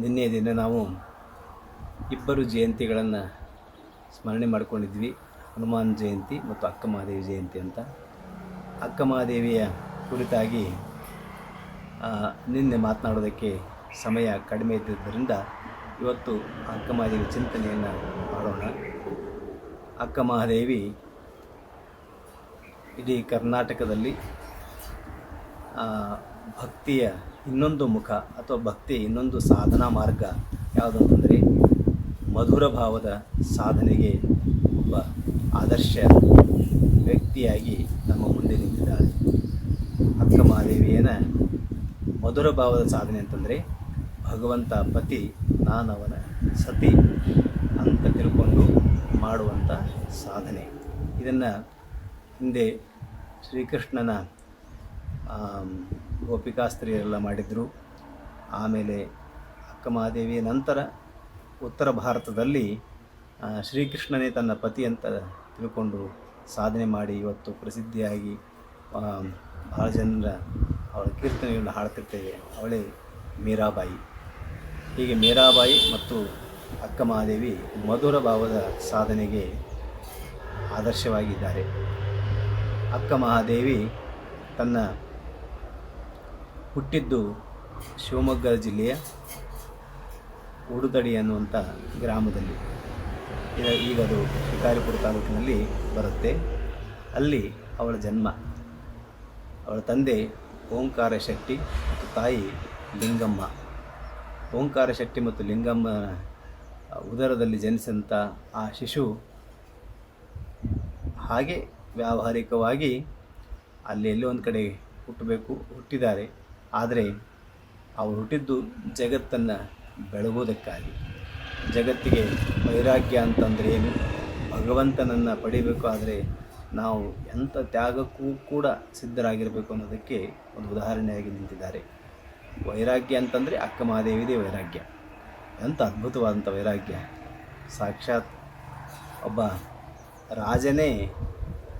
ನಿನ್ನೆ ದಿನ ನಾವು ಇಬ್ಬರು ಜಯಂತಿಗಳನ್ನು ಸ್ಮರಣೆ ಮಾಡ್ಕೊಂಡಿದ್ವಿ. ಹನುಮಾನ್ ಜಯಂತಿ ಮತ್ತು ಅಕ್ಕ ಮಹಾದೇವಿ ಜಯಂತಿ ಅಂತ. ಅಕ್ಕ ಮಹಾದೇವಿಯ ಕುರಿತಾಗಿ ನಿನ್ನೆ ಮಾತನಾಡೋದಕ್ಕೆ ಸಮಯ ಕಡಿಮೆ ಇದ್ದಿದ್ದರಿಂದ ಇವತ್ತು ಅಕ್ಕ ಮಹಾದೇವಿ ಚಿಂತನೆಯನ್ನು ಮಾಡೋಣ. ಅಕ್ಕ ಮಹಾದೇವಿ ಇಡೀ ಕರ್ನಾಟಕದಲ್ಲಿ ಭಕ್ತಿಯ ಇನ್ನೊಂದು ಮುಖ ಅಥವಾ ಭಕ್ತಿ, ಇನ್ನೊಂದು ಸಾಧನಾ ಮಾರ್ಗ ಯಾವುದು ಅಂತಂದರೆ ಮಧುರ ಭಾವದ ಸಾಧನೆಗೆ ಒಬ್ಬ ಆದರ್ಶ ವ್ಯಕ್ತಿಯಾಗಿ ನಮ್ಮ ಮುಂದೆ ನಿಂತಿದ್ದಾಳೆ. ಅಕ್ಕ ಮಹಾದೇವಿಯನ ಮಧುರ ಭಾವದ ಸಾಧನೆ ಅಂತಂದರೆ ಭಗವಂತ ಪತಿ, ನಾನವನ ಸತಿ ಅಂತ ತಿಳ್ಕೊಂಡು ಮಾಡುವಂಥ ಸಾಧನೆ. ಇದನ್ನು ಹಿಂದೆ ಶ್ರೀಕೃಷ್ಣನ ಗೋಪಿಕಾಸ್ತ್ರೀಯರೆಲ್ಲ ಮಾಡಿದರು. ಆಮೇಲೆ ಅಕ್ಕ ಮಹಾದೇವಿಯ ನಂತರ ಉತ್ತರ ಭಾರತದಲ್ಲಿ ಶ್ರೀಕೃಷ್ಣನೇ ತನ್ನ ಪತಿ ಅಂತ ತಿಳ್ಕೊಂಡು ಸಾಧನೆ ಮಾಡಿ ಇವತ್ತು ಪ್ರಸಿದ್ಧಿಯಾಗಿ ಭಾಳ ಜನರ ಅವಳ ಕೀರ್ತನೆಗಳನ್ನ ಹಾಡ್ತಿರ್ತೇವೆ. ಅವಳೇ ಮೀರಾಬಾಯಿ. ಹೀಗೆ ಮೀರಾಬಾಯಿ ಮತ್ತು ಅಕ್ಕ ಮಹಾದೇವಿ ಮಧುರ ಭಾವದ ಸಾಧನೆಗೆ ಆದರ್ಶವಾಗಿದ್ದಾರೆ. ಅಕ್ಕ ಮಹಾದೇವಿ ತನ್ನ ಹುಟ್ಟಿದ್ದು ಶಿವಮೊಗ್ಗ ಜಿಲ್ಲೆಯ ಉಡುತಡಿ ಅನ್ನುವಂಥ ಗ್ರಾಮದಲ್ಲಿ. ಈಗ- ಅದು ಶಿಕಾರಿಪುರ ತಾಲೂಕಿನಲ್ಲಿ ಬರುತ್ತೆ. ಅಲ್ಲಿ ಅವಳ ಜನ್ಮ. ಅವಳ ತಂದೆ ಓಂಕಾರ ಶೆಟ್ಟಿ ಮತ್ತು ತಾಯಿ ಲಿಂಗಮ್ಮ. ಓಂಕಾರ ಶೆಟ್ಟಿ ಮತ್ತು ಲಿಂಗಮ್ಮ ಉದರದಲ್ಲಿ ಜನಿಸಿದಂಥ ಆ ಶಿಶು ಹಾಗೆ ವ್ಯಾವಹಾರಿಕವಾಗಿ ಅಲ್ಲಿ ಎಲ್ಲೋ ಒಂದು ಕಡೆ ಹುಟ್ಟಬೇಕು, ಹುಟ್ಟಿದ್ದಾರೆ. ಆದರೆ ಅವರು ಹುಟ್ಟಿದ್ದು ಜಗತ್ತನ್ನು ಬೆಳಗೋದಕ್ಕಾಗಿ ಜಗತ್ತಿಗೆ ವೈರಾಗ್ಯ ಅಂತಂದರೆ ಏನು? ಭಗವಂತನನ್ನು ಪಡಿಬೇಕು ಆದರೆ ನಾವು ಎಂಥ ತ್ಯಾಗಕ್ಕೂ ಕೂಡ ಸಿದ್ಧರಾಗಿರಬೇಕು ಅನ್ನೋದಕ್ಕೆ ಒಂದು ಉದಾಹರಣೆಯಾಗಿ ನಿಂತಿದ್ದಾರೆ. ವೈರಾಗ್ಯ ಅಂತಂದರೆ ಅಕ್ಕ ಮಹಾದೇವಿದೇ ವೈರಾಗ್ಯ. ಎಂಥ ಅದ್ಭುತವಾದಂಥ ವೈರಾಗ್ಯ. ಸಾಕ್ಷಾತ್ ಒಬ್ಬ ರಾಜನೇ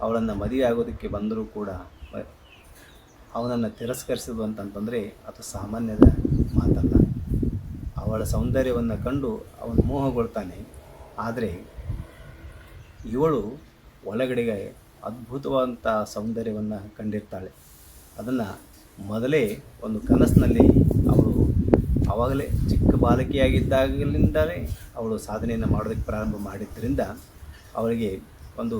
ಅವಳನ್ನು ಮದುವೆ ಆಗೋದಕ್ಕೆ ಬಂದರೂ ಕೂಡ ಅವನನ್ನು ತಿರಸ್ಕರಿಸಿದ್ವು ಅಂತಂತಂದರೆ ಅದು ಸಾಮಾನ್ಯದ ಮಾತಲ್ಲ. ಅವಳ ಸೌಂದರ್ಯವನ್ನು ಕಂಡು ಅವನು ಮೋಹಗೊಳ್ತಾನೆ. ಆದರೆ ಇವಳು ಒಳಗಡೆಗೆ ಅದ್ಭುತವಾದಂಥ ಸೌಂದರ್ಯವನ್ನು ಕಂಡಿರ್ತಾಳೆ. ಅದನ್ನು ಮೊದಲೇ ಒಂದು ಕನಸಿನಲ್ಲಿ ಅವಳು ಆವಾಗಲೇ ಚಿಕ್ಕ ಬಾಲಕಿಯಾಗಿದ್ದಾಗಲಿಂದಲೇ ಅವಳು ಸಾಧನೆಯನ್ನು ಮಾಡೋದಕ್ಕೆ ಪ್ರಾರಂಭ ಮಾಡಿದ್ದರಿಂದ ಅವಳಿಗೆ ಒಂದು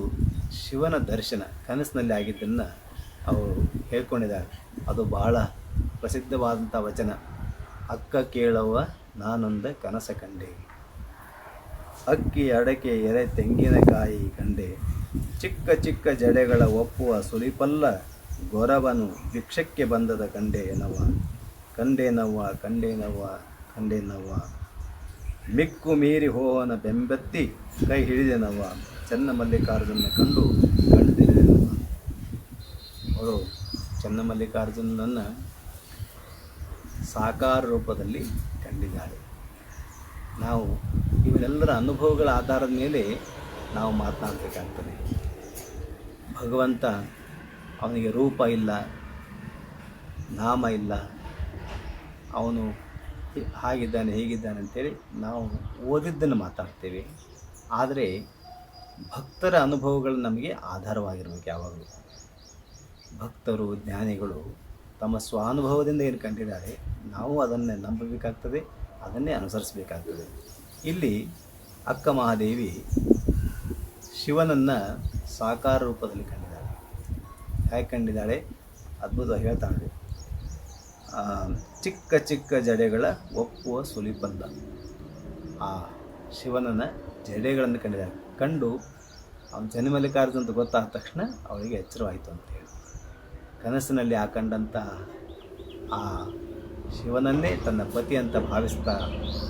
ಶಿವನ ದರ್ಶನ ಕನಸಿನಲ್ಲಿ ಆಗಿದ್ದನ್ನು ಅವರು ಹೇಳ್ಕೊಂಡಿದ್ದಾರೆ. ಅದು ಬಹಳ ಪ್ರಸಿದ್ಧವಾದಂಥ ವಚನ. ಅಕ್ಕ ಕೇಳುವ ನಾನೊಂದ ಕನಸ ಕಂಡೆ. ಅಕ್ಕಿ ಅಡಕೆ ಎರೆ ತೆಂಗಿನಕಾಯಿ ಕಂಡೆ. ಚಿಕ್ಕ ಚಿಕ್ಕ ಜಡೆಗಳ ಒಪ್ಪುವ ಸುಳಿಪಲ್ಲ ಗೊರವನು ಭಿಕ್ಷಕ್ಕೆ ಬಂದದ ಕಂಡೇನವ್ವ ಕಂಡೇನವ್ವ ಕಂಡೇನವ್ವ ಕಂಡೇನವ್ವ ಮಿಕ್ಕು ಮೀರಿ ಹೋವನ ಬೆಂಬೆತ್ತಿ ಕೈ ಹಿಡಿದೆನವ್ವ ಚೆನ್ನ ಮಲ್ಲಿಕಾರ್ಜುನ ಕಂಡು ಕಂಡಿದ್ದೇನವ್ವ ಅವಳು ಚೆನ್ನ ಮಲ್ಲಿಕಾರ್ಜುನನ್ನು ಸಾಕಾರ ರೂಪದಲ್ಲಿ ಕಂಡಿದ್ದಾರೆ. ನಾವು ಇವರೆಲ್ಲರ ಅನುಭವಗಳ ಆಧಾರದ ಮೇಲೆ ನಾವು ಮಾತನಾಡಬೇಕಾಗ್ತದೆ. ಭಗವಂತ ಅವನಿಗೆ ರೂಪ ಇಲ್ಲ, ನಾಮ ಇಲ್ಲ, ಅವನು ಹಾಗಿದ್ದಾನೆ, ಹೀಗಿದ್ದಾನೆ ಅಂತೇಳಿ ನಾವು ಓದಿದ್ದನ್ನು ಮಾತಾಡ್ತೇವೆ. ಆದರೆ ಭಕ್ತರ ಅನುಭವಗಳು ನಮಗೆ ಆಧಾರವಾಗಿರಬೇಕು ಯಾವಾಗಲೂ. ಭಕ್ತರು, ಜ್ಞಾನಿಗಳು ತಮ್ಮ ಸ್ವಾನುಭವದಿಂದ ಏನು ಕಂಡಿದ್ದಾರೆ, ನಾವು ಅದನ್ನೇ ನಂಬಬೇಕಾಗ್ತದೆ, ಅದನ್ನೇ ಅನುಸರಿಸಬೇಕಾಗ್ತದೆ. ಇಲ್ಲಿ ಅಕ್ಕ ಮಹಾದೇವಿ ಶಿವನನ್ನು ಸಾಕಾರ ರೂಪದಲ್ಲಿ ಕಂಡಿದ್ದಾಳೆ ಹೇಗೆ ಕಂಡಿದ್ದಾಳೆ? ಅದ್ಭುತವಾಗಿ ಹೇಳ್ತಾಳೆ. ಚಿಕ್ಕ ಚಿಕ್ಕ ಜಡೆಗಳ ಒಪ್ಪುವ ಸುಲಿಪಲ್ಲ ಆ ಶಿವನನ್ನ ಜಡೆಗಳನ್ನು ಕಂಡಿದ್ದಾಳೆ ಕಂಡು ಅವನು ಜನಿಮಲ್ಲಿಕಾರ್ಜುನ ಅಂತ ಗೊತ್ತಾದ ತಕ್ಷಣ ಅವಳಿಗೆ ಎಚ್ಚರವಾಯಿತು ಅಂತ ಹೇಳಿ. ಕನಸಿನಲ್ಲಿ ಆ ಕಂಡಂಥ ಆ ಶಿವನನ್ನೇ ತನ್ನ ಪತಿ ಅಂತ ಭಾವಿಸ್ತಾ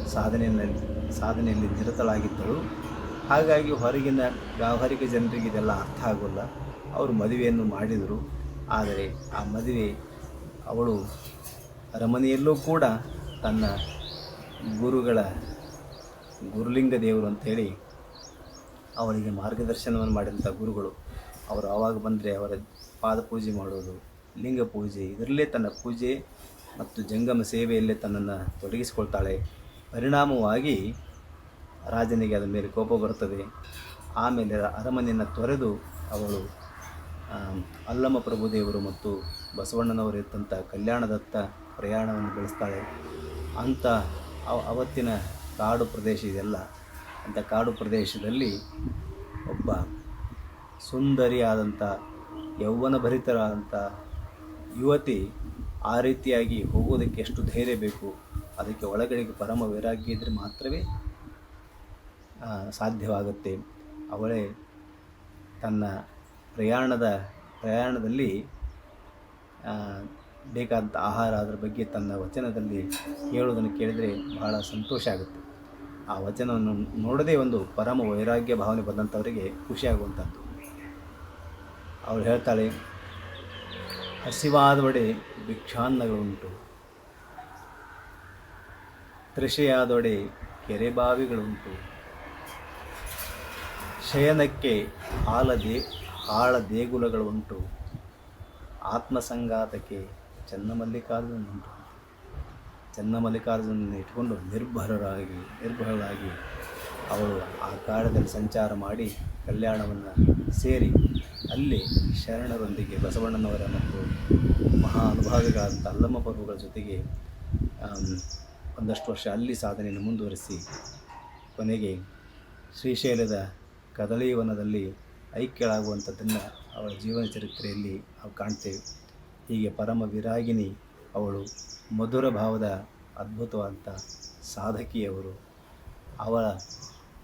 ಸಾಧನೆಯಲ್ಲಿ ಸಾಧನೆಯಲ್ಲಿ ನಿರತಳಾಗಿದ್ದಳು. ಹಾಗಾಗಿ ಹೊರಗಿನ ವ್ಯಾವಹಾರಿಕ ಜನರಿಗೆ ಇದೆಲ್ಲ ಅರ್ಥ ಆಗೋಲ್ಲ. ಅವರು ಮದುವೆಯನ್ನು ಮಾಡಿದರು. ಆದರೆ ಆ ಮದುವೆ ಅವಳು ಅರಮನೆಯಲ್ಲೂ ಕೂಡ ತನ್ನ ಗುರುಗಳ ಗುರುಲಿಂಗ ದೇವರು ಅಂತೇಳಿ ಅವಳಿಗೆ ಮಾರ್ಗದರ್ಶನವನ್ನು ಮಾಡಿದಂಥ ಗುರುಗಳು. ಅವರು ಆವಾಗ ಬಂದರೆ ಅವರ ಪಾದ ಪೂಜೆ ಮಾಡೋದು, ಲಿಂಗ ಪೂಜೆ, ಇದರಲ್ಲೇ ತನ್ನ ಪೂಜೆ ಮತ್ತು ಜಂಗಮ ಸೇವೆಯಲ್ಲೇ ತನ್ನನ್ನು ತೊಡಗಿಸಿಕೊಳ್ತಾಳೆ. ಪರಿಣಾಮವಾಗಿ ರಾಜನಿಗೆ ಅದರ ಮೇಲೆ ಕೋಪ ಬರುತ್ತದೆ. ಆಮೇಲೆ ಅರಮನೆಯನ್ನು ತೊರೆದು ಅವಳು ಅಲ್ಲಮ್ಮ ಅಲ್ಲಮ ಪ್ರಭುದೇವರು ಮತ್ತು ಬಸವಣ್ಣನವರು ಇದ್ದಂಥ ಕಲ್ಯಾಣದತ್ತ ಪ್ರಯಾಣವನ್ನು ಬೆಳೆಸ್ತಾಳೆ. ಅಂಥ ಅವ- ಅವತ್ತಿನ ಕಾಡು ಪ್ರದೇಶ ಇದೆಲ್ಲ. ಅಂಥ ಕಾಡು ಪ್ರದೇಶದಲ್ಲಿ ಒಬ್ಬ ಸುಂದರಿಯಾದಂಥ ಯೌವನ ಭರಿತರಾದಂಥ ಯುವತಿ ಆ ರೀತಿಯಾಗಿ ಹೋಗೋದಕ್ಕೆ ಎಷ್ಟು ಧೈರ್ಯ ಬೇಕು, ಅದಕ್ಕೆ ಒಳಗಡೆಗೆ ಪರಮ ವೈರಾಗ್ಯ ಇದ್ದರೆ ಮಾತ್ರವೇ ಸಾಧ್ಯವಾಗುತ್ತೆ. ಅವಳೇ ತನ್ನ ಪ್ರಯಾಣದ, ಪ್ರಯಾಣದಲ್ಲಿ ಬೇಕಾದಂಥ ಆಹಾರ ಅದರ ಬಗ್ಗೆ ತನ್ನ ವಚನದಲ್ಲಿ ಹೇಳೋದನ್ನು ಕೇಳಿದರೆ ಬಹಳ ಸಂತೋಷ ಆಗುತ್ತೆ. ಆ ವಚನವನ್ನು ನೋಡದೇ ಒಂದು ಪರಮ ವೈರಾಗ್ಯ ಭಾವನೆ ಬಂದಂಥವರಿಗೆ ಖುಷಿಯಾಗುವಂಥದ್ದು ಅವಳು ಹೇಳ್ತಾಳೆ ಹಸಿವಾದೊಡೆ ಭಿಕ್ಷಾನ್ನಗಳುಂಟು. ತೃಷೆಯಾದೊಡೆ ಕೆರೆ ಬಾವಿಗಳುಂಟು ಶಯನಕ್ಕೆ ಹಾಲ ದೇ ಹಾಳ ದೇಗುಲಗಳು ಉಂಟು ಆತ್ಮಸಂಘಾತಕ್ಕೆ ಚನ್ನಮಲ್ಲಿಕಾರ್ಜುನುಂಟು ಚನ್ನಮಲ್ಲಿಕಾರ್ಜುನನ್ನು ಇಟ್ಕೊಂಡು ನಿರ್ಭರರಾಗಿ ನಿರ್ಭರರಾಗಿ ಅವಳು ಆ ಕಾಡದಲ್ಲಿ ಸಂಚಾರ ಮಾಡಿ ಕಲ್ಯಾಣವನ್ನು ಸೇರಿ ಅಲ್ಲಿ ಶರಣರೊಂದಿಗೆ ಬಸವಣ್ಣನವರ ಮತ್ತು ಮಹಾ ಅನುಭಾವಿಗಳಾದಂಥ ಅಲ್ಲಮ್ಮ ಪ್ರಭುಗಳ ಜೊತೆಗೆ ಒಂದಷ್ಟು ವರ್ಷ ಅಲ್ಲಿ ಸಾಧನೆಯನ್ನು ಮುಂದುವರಿಸಿ, ಕೊನೆಗೆ ಶ್ರೀಶೈಲದ ಕದಳೀವನದಲ್ಲಿ ಐಕ್ಯಳಾಗುವಂಥದ್ದನ್ನು ಅವಳ ಜೀವನ ಚರಿತ್ರೆಯಲ್ಲಿ ನಾವು ಕಾಣ್ತೇವೆ. ಹೀಗೆ ಪರಮ ವಿರಾಗಿನಿ ಅವಳು, ಮಧುರ ಭಾವದ ಅದ್ಭುತವಾದಂಥ ಸಾಧಕಿಯವರು. ಅವಳ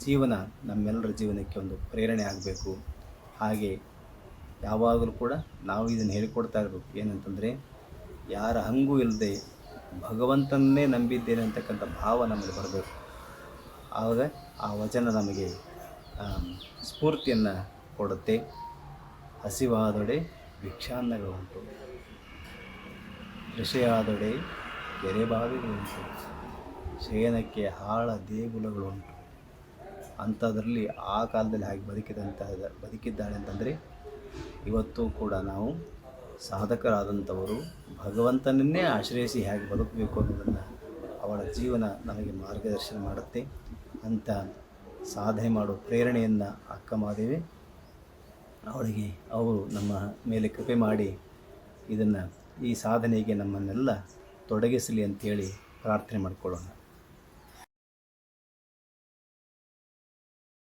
ಜೀವನ ನಮ್ಮೆಲ್ಲರ ಜೀವನಕ್ಕೆ ಒಂದು ಪ್ರೇರಣೆ ಆಗಬೇಕು. ಹಾಗೆ ಯಾವಾಗಲೂ ಕೂಡ ನಾವು ಇದನ್ನು ಹೇಳಿಕೊಡ್ತಾ ಇರಬೇಕು. ಏನಂತಂದರೆ, ಯಾರ ಹಂಗೂ ಇಲ್ಲದೆ ಭಗವಂತನ್ನೇ ನಂಬಿದ್ದೇನೆ ಅಂತಕ್ಕಂಥ ಭಾವ ನಮಗೆ ಬರಬೇಕು. ಆವಾಗ ಆ ವಚನ ನಮಗೆ ಸ್ಫೂರ್ತಿಯನ್ನು ಕೊಡುತ್ತೆ. ಹಸಿವಾದೊಡೆ ಭಿಕ್ಷಾನ್ನಗಳುಂಟು ಕೃಷಿಯಾದೊಡೆ ಕೆರೆ ಬಾವಿಗಳುಂಟು ಶಯನಕ್ಕೆ ಹಾಳ ದೇಗುಲಗಳುಂಟು ಅಂಥದ್ರಲ್ಲಿ ಆ ಕಾಲದಲ್ಲಿ ಹಾಗೆ ಬದುಕಿದಂತಹ ಬದುಕಿದ್ದಾಳೆ ಅಂತಂದರೆ ಇವತ್ತು ಕೂಡ ನಾವು ಸಾಧಕರಾದಂಥವರು ಭಗವಂತನನ್ನೇ ಆಶ್ರಯಿಸಿ ಹೇಗೆ ಬದುಕಬೇಕು ಅನ್ನೋದನ್ನು ಅವಳ ಜೀವನ ನಮಗೆ ಮಾರ್ಗದರ್ಶನ ಮಾಡುತ್ತೆ ಅಂತ ಸಾಧನೆ ಮಾಡೋ ಪ್ರೇರಣೆಯನ್ನು ಅಕ್ಕ ಮಾದೇವಿ ಅವಳಿಗೆ ಅವರು ನಮ್ಮ ಮೇಲೆ ಕೃಪೆ ಮಾಡಿ ಇದನ್ನು ಈ ಸಾಧನೆಗೆ ನಮ್ಮನ್ನೆಲ್ಲ ತೊಡಗಿಸಲಿ ಅಂತೇಳಿ ಪ್ರಾರ್ಥನೆ ಮಾಡಿಕೊಳ್ಳೋಣ.